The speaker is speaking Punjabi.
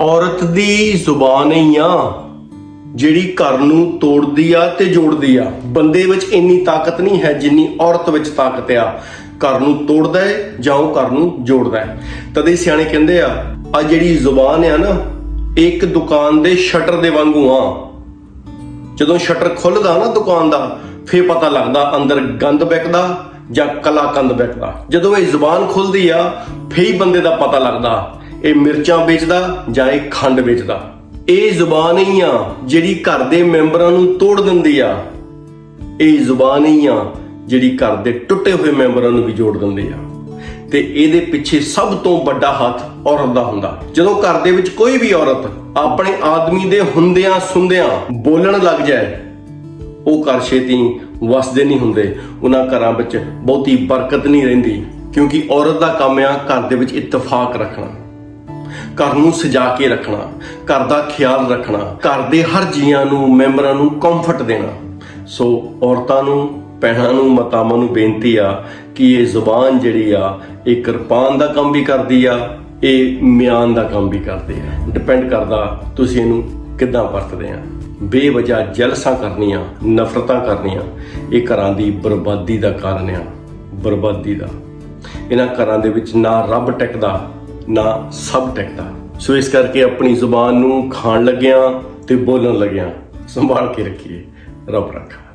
ਔਰਤ ਦੀ ਜ਼ੁਬਾਨ ਹੀ ਆ, ਜਿਹੜੀ ਘਰ ਨੂੰ ਤੋੜਦੀ ਆ ਤੇ ਜੋੜਦੀ ਆ। ਬੰਦੇ ਵਿੱਚ ਇੰਨੀ ਤਾਕਤ ਨਹੀਂ ਹੈ ਜਿੰਨੀ ਔਰਤ ਵਿੱਚ ਤਾਕਤ ਆ। ਘਰ ਨੂੰ ਤੋੜਦਾ ਹੈ ਜਾਂ ਉਹ ਘਰ ਨੂੰ ਜੋੜਦਾ ਹੈ। ਤਦੇ ਸਿਆਣੇ ਕਹਿੰਦੇ ਆ ਆ ਜਿਹੜੀ ਜ਼ੁਬਾਨ ਆ ਨਾ, ਇੱਕ ਦੁਕਾਨ ਦੇ ਸ਼ਟਰ ਦੇ ਵਾਂਗੂ ਆ। ਜਦੋਂ ਸ਼ਟਰ ਖੁੱਲਦਾ ਨਾ ਦੁਕਾਨ ਦਾ, ਫੇਰ ਪਤਾ ਲੱਗਦਾ ਅੰਦਰ ਗੰਦ ਵਿਕਦਾ ਜਾਂ ਕਲਾਕੰਦ ਵਿਕਦਾ ਜਦੋਂ ਇਹ ਜ਼ੁਬਾਨ ਖੁੱਲਦੀ ਆ, ਫੇਰ ਬੰਦੇ ਦਾ ਪਤਾ ਲੱਗਦਾ ਇਹ ਮਿਰਚਾਂ ਵੇਚਦਾ ਜਾਂ ਇਹ ਖੰਡ ਵੇਚਦਾ। ਇਹ ਜ਼ੁਬਾਨ ਹੀ ਆ ਜਿਹੜੀ ਘਰ ਦੇ ਮੈਂਬਰਾਂ ਨੂੰ ਤੋੜ ਦਿੰਦੀ ਆ। ਇਹ ਜ਼ੁਬਾਨ ਹੀ ਆ ਜਿਹੜੀ ਘਰ ਦੇ ਟੁੱਟੇ ਹੋਏ ਮੈਂਬਰਾਂ ਨੂੰ ਵੀ ਜੋੜ ਦਿੰਦੀ ਆ। ਤੇ ਇਹਦੇ ਪਿੱਛੇ ਸਭ ਤੋਂ ਵੱਡਾ ਹੱਥ ਔਰਤ ਦਾ ਹੁੰਦਾ। ਜਦੋਂ ਘਰ ਦੇ ਵਿੱਚ ਕੋਈ ਵੀ ਔਰਤ ਆਪਣੇ ਆਦਮੀ ਦੇ ਹੁੰਦਿਆਂ ਸੁੰਦਿਆਂ ਬੋਲਣ ਲੱਗ ਜਾਏ, ਉਹ ਘਰ ਛੇਤੀ ਵਸਦੇ ਨਹੀਂ ਹੁੰਦੇ। ਉਹਨਾਂ ਘਰਾਂ ਵਿੱਚ ਬਹੁਤੀ ਬਰਕਤ ਨਹੀਂ ਰਹਿੰਦੀ, ਕਿਉਂਕਿ ਔਰਤ ਦਾ ਕੰਮ ਆ ਘਰ ਦੇ ਵਿੱਚ ਇਤਫਾਕ ਰੱਖਣਾ। ਘਰ ਨੂੰ ਸਜਾ ਕੇ ਰੱਖਣਾ, ਘਰ ਦਾ ਖਿਆਲ ਰੱਖਣਾ, ਘਰ ਦੇ ਹਰ ਜੀਆਂ ਨੂੰ, ਮੈਂਬਰਾਂ ਨੂੰ ਕੰਫਰਟ ਦੇਣਾ। ਸੋ ਔਰਤਾਂ ਨੂੰ, ਭੈਣਾਂ ਨੂੰ, ਮਾਤਾਵਾਂ ਨੂੰ ਬੇਨਤੀ ਆ ਕਿ ਇਹ ਜ਼ੁਬਾਨ ਜਿਹੜੀ ਆ, ਇਹ ਕਿਰਪਾਨ ਦਾ ਕੰਮ ਵੀ ਕਰਦੀ ਆ, ਇਹ ਮਿਆਨ ਦਾ ਕੰਮ ਵੀ ਕਰਦੇ ਆ। ਡਿਪੈਂਡ ਕਰਦਾ ਤੁਸੀਂ ਇਹਨੂੰ ਕਿੱਦਾਂ ਵਰਤਦੇ ਆ। ਬੇਵਜ੍ਹਾ ਜਲਸਾਂ ਕਰਨੀਆਂ, ਨਫ਼ਰਤਾਂ ਕਰਨੀਆਂ, ਇਹ ਘਰਾਂ ਦੀ ਬਰਬਾਦੀ ਦਾ ਕਾਰਨ ਆ, ਬਰਬਾਦੀ ਦਾ। ਇਹਨਾਂ ਘਰਾਂ ਦੇ ਵਿੱਚ ਨਾ ਰੱਬ ਟਿਕਦਾ ਨਾ ਸਭ ਟਿਕਦਾ। ਸੋ ਇਸ ਕਰਕੇ ਆਪਣੀ ਜ਼ੁਬਾਨ ਨੂੰ ਖਾਣ ਲੱਗਿਆਂ ਤੇ ਬੋਲਣ ਲੱਗਿਆਂ ਸੰਭਾਲ ਕੇ ਰੱਖੀਏ। ਰੱਬ ਰੱਖਾ।